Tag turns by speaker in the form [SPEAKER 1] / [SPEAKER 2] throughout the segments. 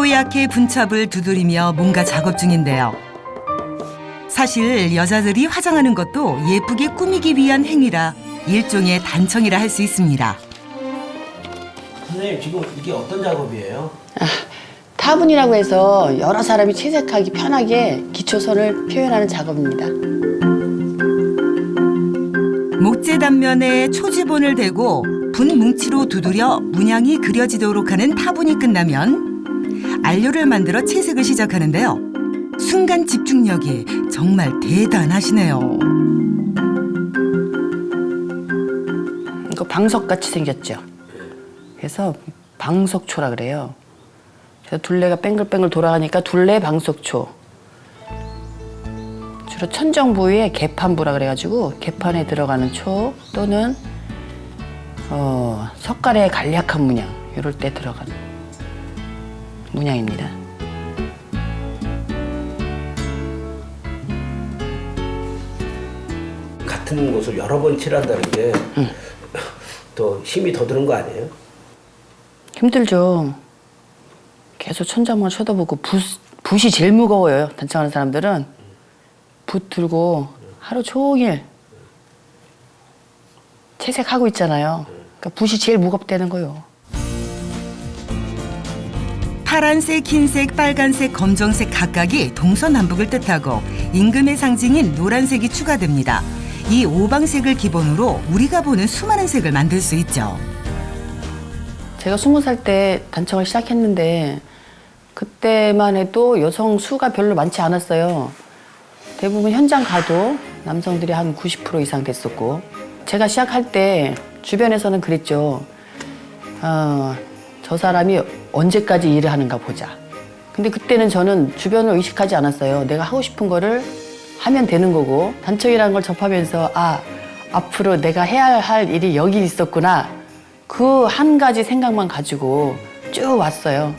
[SPEAKER 1] 뽀얗게 분첩을 두드리며 뭔가 작업 중인데요. 사실 여자들이 화장하는 것도 예쁘게 꾸미기 위한 행위라 일종의 단청이라 할 수 있습니다.
[SPEAKER 2] 선생님 지금 이게 어떤 작업이에요?
[SPEAKER 3] 타분이라고 해서 여러 사람이 채색하기 편하게 기초선을 표현하는 작업입니다.
[SPEAKER 1] 목재 단면에 초지본을 대고 분 뭉치로 두드려 문양이 그려지도록 하는 타분이 끝나면 안료를 만들어 채색을 시작하는데요. 순간 집중력이 정말 대단하시네요.
[SPEAKER 3] 이거 방석같이 생겼죠. 그래서 방석초라 그래요. 그래서 둘레가 뱅글뱅글 돌아가니까 둘레 방석초. 주로 천정 부위에 개판부라 그래가지고 개판에 들어가는 초 또는 어, 석가래의 간략한 문양 이럴 때 들어가는 문양입니다.
[SPEAKER 2] 같은 곳을 여러 번 칠한다는 게 더 힘이 더 드는 거 아니에요?
[SPEAKER 3] 힘들죠. 계속 천장만 쳐다보고 붓, 붓이 제일 무거워요. 단청하는 사람들은 붓 들고 하루 종일 채색하고 있잖아요. 그러니까 붓이 제일 무겁다는 거요.
[SPEAKER 1] 파란색, 흰색, 빨간색, 검정색 각각이 동서남북을 뜻하고 임금의 상징인 노란색이 추가됩니다. 이 오방색을 기본으로 우리가 보는 수많은 색을 만들 수 있죠.
[SPEAKER 3] 제가 스무 살 때 단청을 시작했는데 그때만 해도 여성 수가 별로 많지 않았어요. 대부분 현장 가도 남성들이 한 90% 이상 됐었고 제가 시작할 때 주변에서는 그랬죠. 어, 저 사람이 언제까지 일을 하는가 보자. 근데 그때는 저는 주변을 의식하지 않았어요. 내가 하고 싶은 거를 하면 되는 거고 단청이라는 걸 접하면서 아 앞으로 내가 해야 할 일이 여기 있었구나. 그 한 가지 생각만 가지고 쭉 왔어요.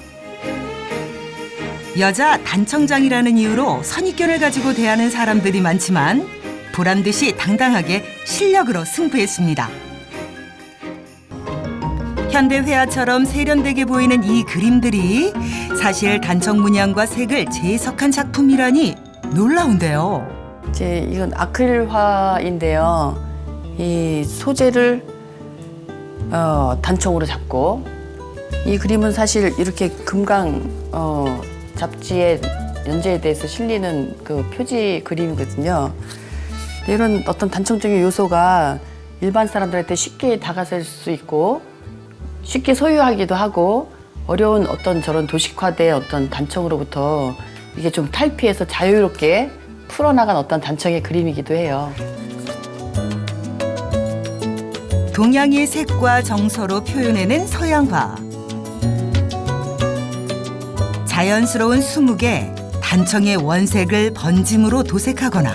[SPEAKER 1] 여자 단청장이라는 이유로 선입견을 가지고 대하는 사람들이 많지만 보란 듯이 당당하게 실력으로 승부했습니다. 현대 회화처럼 세련되게 보이는 이 그림들이 사실 단청 문양과 색을 재해석한 작품이라니 놀라운데요.
[SPEAKER 3] 이제 이건 아크릴화인데요. 이 소재를 어, 단청으로 잡고 이 그림은 사실 이렇게 금강 어, 잡지에 연재에 대해서 실리는 그 표지 그림이거든요. 이런 어떤 단청적인 요소가 일반 사람들한테 쉽게 다가설 수 있고 쉽게 소유하기도 하고 어려운 어떤 저런 도식화된 어떤 단청으로부터 이게 좀 탈피해서 자유롭게 풀어나간 어떤 단청의 그림이기도 해요.
[SPEAKER 1] 동양의 색과 정서로 표현해낸 서양화. 자연스러운 수묵에 단청의 원색을 번짐으로 도색하거나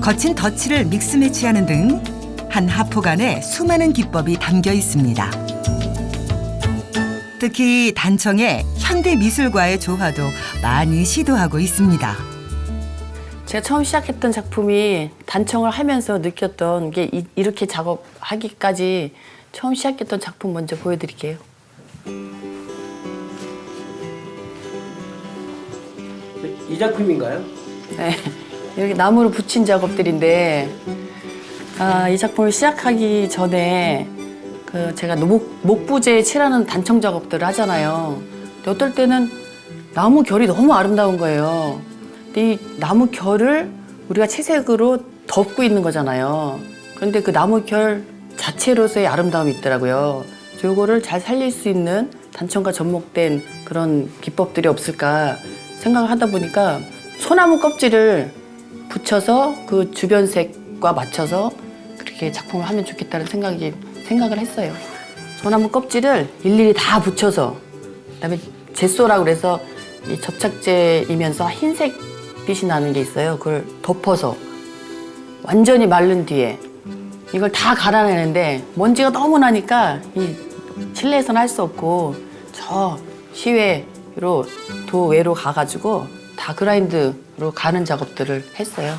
[SPEAKER 1] 거친 덧칠을 믹스매치하는 등 한 하포간에 수많은 기법이 담겨 있습니다. 특히 단청의 현대 미술과의 조화도 많이 시도하고 있습니다.
[SPEAKER 3] 제가 처음 시작했던 작품이 단청을 하면서 느꼈던 게 이, 이렇게 작업하기까지 처음 시작했던 작품 먼저 보여드릴게요.
[SPEAKER 2] 이 작품인가요?
[SPEAKER 3] 네, 여기 나무로 붙인 작업들인데 아, 이 작품을 시작하기 전에 그 제가 목, 목부재에 칠하는 단청 작업들을 하잖아요. 근데 어떨 때는 나무 결이 너무 아름다운 거예요. 근데 이 나무 결을 우리가 채색으로 덮고 있는 거잖아요. 그런데 그 나무 결 자체로서의 아름다움이 있더라고요. 요거를 잘 살릴 수 있는 단청과 접목된 그런 기법들이 없을까 생각을 하다 보니까 소나무 껍질을 붙여서 그 주변 색과 맞춰서 그렇게 작품을 하면 좋겠다는 생각이 생각을 했어요. 소나무 껍질을 일일이 다 붙여서 그다음에 제소라고 그래서 이 접착제이면서 흰색 빛이 나는 게 있어요. 그걸 덮어서 완전히 마른 뒤에 이걸 다 갈아내는데 먼지가 너무 나니까 이 실내에서는 할 수 없고 저 시외로 도외로 가가지고 다 그라인드로 가는 작업들을 했어요.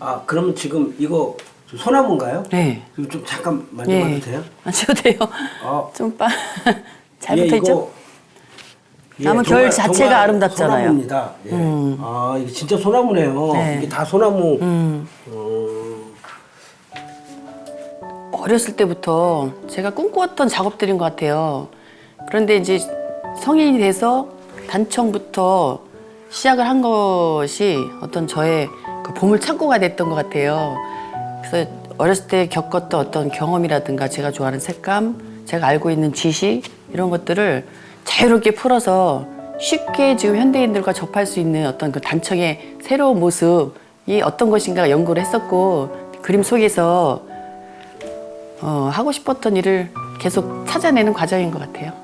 [SPEAKER 2] 아 그러면 지금 이거 좀 소나무인가요?
[SPEAKER 3] 네.
[SPEAKER 2] 이거 좀 잠깐 만져봐도
[SPEAKER 3] 예.
[SPEAKER 2] 돼요?
[SPEAKER 3] 만져도 돼요.
[SPEAKER 2] 어.
[SPEAKER 3] 좀 빠. 잘
[SPEAKER 2] 예,
[SPEAKER 3] 붙어 있죠?
[SPEAKER 2] 이거
[SPEAKER 3] 나무 결 자체가 아름답잖아요.
[SPEAKER 2] 소나무입니다. 예. 아 이게 진짜 소나무네요.
[SPEAKER 3] 네.
[SPEAKER 2] 이게 다 소나무.
[SPEAKER 3] 음.
[SPEAKER 2] 어,
[SPEAKER 3] 어렸을 때부터 제가 꿈꾸었던 작업들인 것 같아요. 그런데 이제 성인이 돼서 단청부터 시작을 한 것이 어떤 저의 그 보물 창고가 됐던 것 같아요. 그래서 어렸을 때 겪었던 어떤 경험이라든가 제가 좋아하는 색감, 제가 알고 있는 지식 이런 것들을 자유롭게 풀어서 쉽게 지금 현대인들과 접할 수 있는 어떤 그 단청의 새로운 모습이 어떤 것인가 연구를 했었고 그림 속에서 어, 하고 싶었던 일을 계속 찾아내는 과정인 것 같아요.